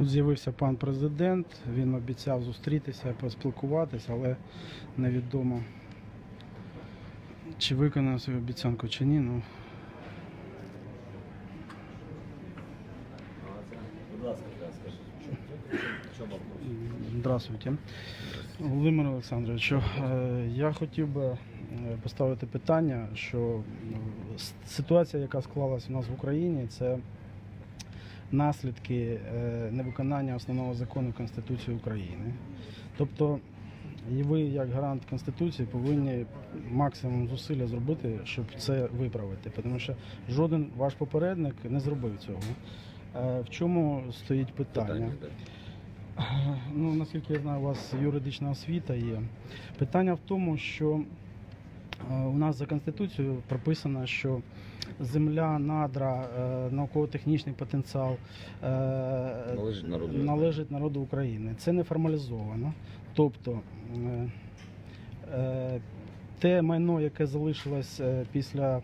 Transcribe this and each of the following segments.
З'явився пан президент, він обіцяв зустрітися, поспілкуватися, але невідомо, чи виконав свою обіцянку, чи ні. Ну, Здравствуйте. Володимир Олександрович, е, я хотів би е, поставити питання, що ну, ситуація, яка склалась у нас в Україні, це наслідки е, невиконання основного закону Конституції України. Тобто, і ви, як гарант Конституції, повинні максимум зусилля зробити, щоб це виправити, тому що жоден ваш попередник не зробив цього. Е, В чому стоїть питання? так? Ну, наскільки я знаю, у вас юридична освіта є. Питання в тому, що е, у нас за Конституцією прописано, що земля, надра, е, науково-технічний потенціал е, Належить народу. належить народу України. Це не формалізовано. Тобто е, е, те майно, яке залишилось е, після,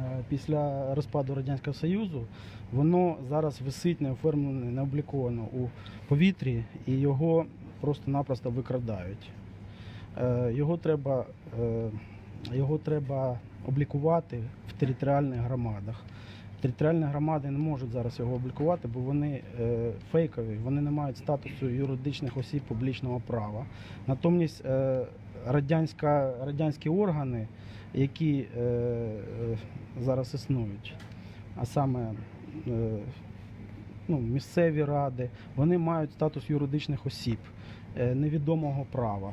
е, після розпаду Радянського Союзу, воно зараз висить неоформлене, не обліковано у повітрі і його просто-напросто викрадають. Е, Його треба, е, його треба облікувати в територіальних громадах. Територіальні громади не можуть зараз його облікувати, бо вони е, фейкові, вони не мають статусу юридичних осіб публічного права. Натомість радянська, радянські органи, які зараз існують, а саме ну, місцеві ради, вони мають статус юридичних осіб невідомого права.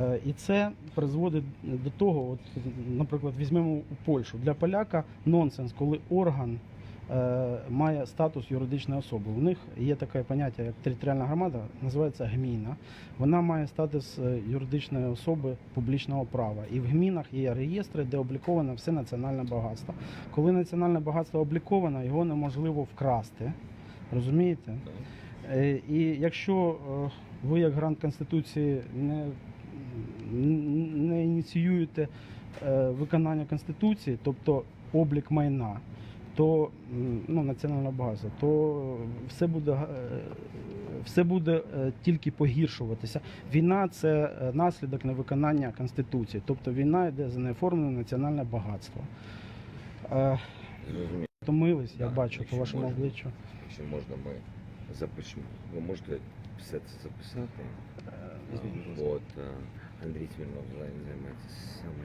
Е, І це призводить до того, от, наприклад, візьмемо у Польщу. Для поляка нонсенс, коли орган е, має статус юридичної особи. У них є таке поняття, як територіальна громада, називається гміна. Вона має статус е, юридичної особи публічного права. І в гмінах є реєстри, де обліковано все національне багатство. Коли національне багатство обліковано, його неможливо вкрасти. Розумієте? Е, І якщо е, ви, як грант Конституції, не, не ініціюєте е, виконання Конституції, тобто облік майна, то ну, національного багатства, то все буде, е, все буде е, тільки погіршуватися. Війна це наслідок невиконання Конституції, тобто війна йде за неоформлене національне багатство. Втомились, я бачу по вашому можна. обличчю. Якщо можна, ми запишемо. Ви можете все це записати. От Андрій Смірнов займається саме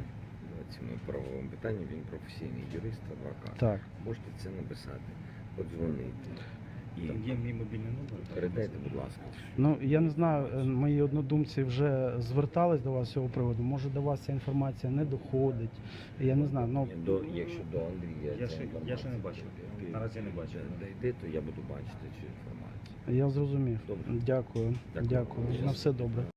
цими правовими питаннями. Він професійний юрист, адвокат. Так. Можете це написати, подзвонити. І Там є мій мобільний номер. передайте, будь ласка. Ну я не знаю, е, мої однодумці вже звертались до вас з цього приводу. Може до вас ця інформація не доходить. Я не знаю. Ну До, якщо до Андрія Я ця ще- інформація я ще не бачив. ти- Наразі не бачив. Дійде, то я буду бачити цю інформацію. я зрозумів. Добре. Дякую. Дякую. Дякую. На все добре.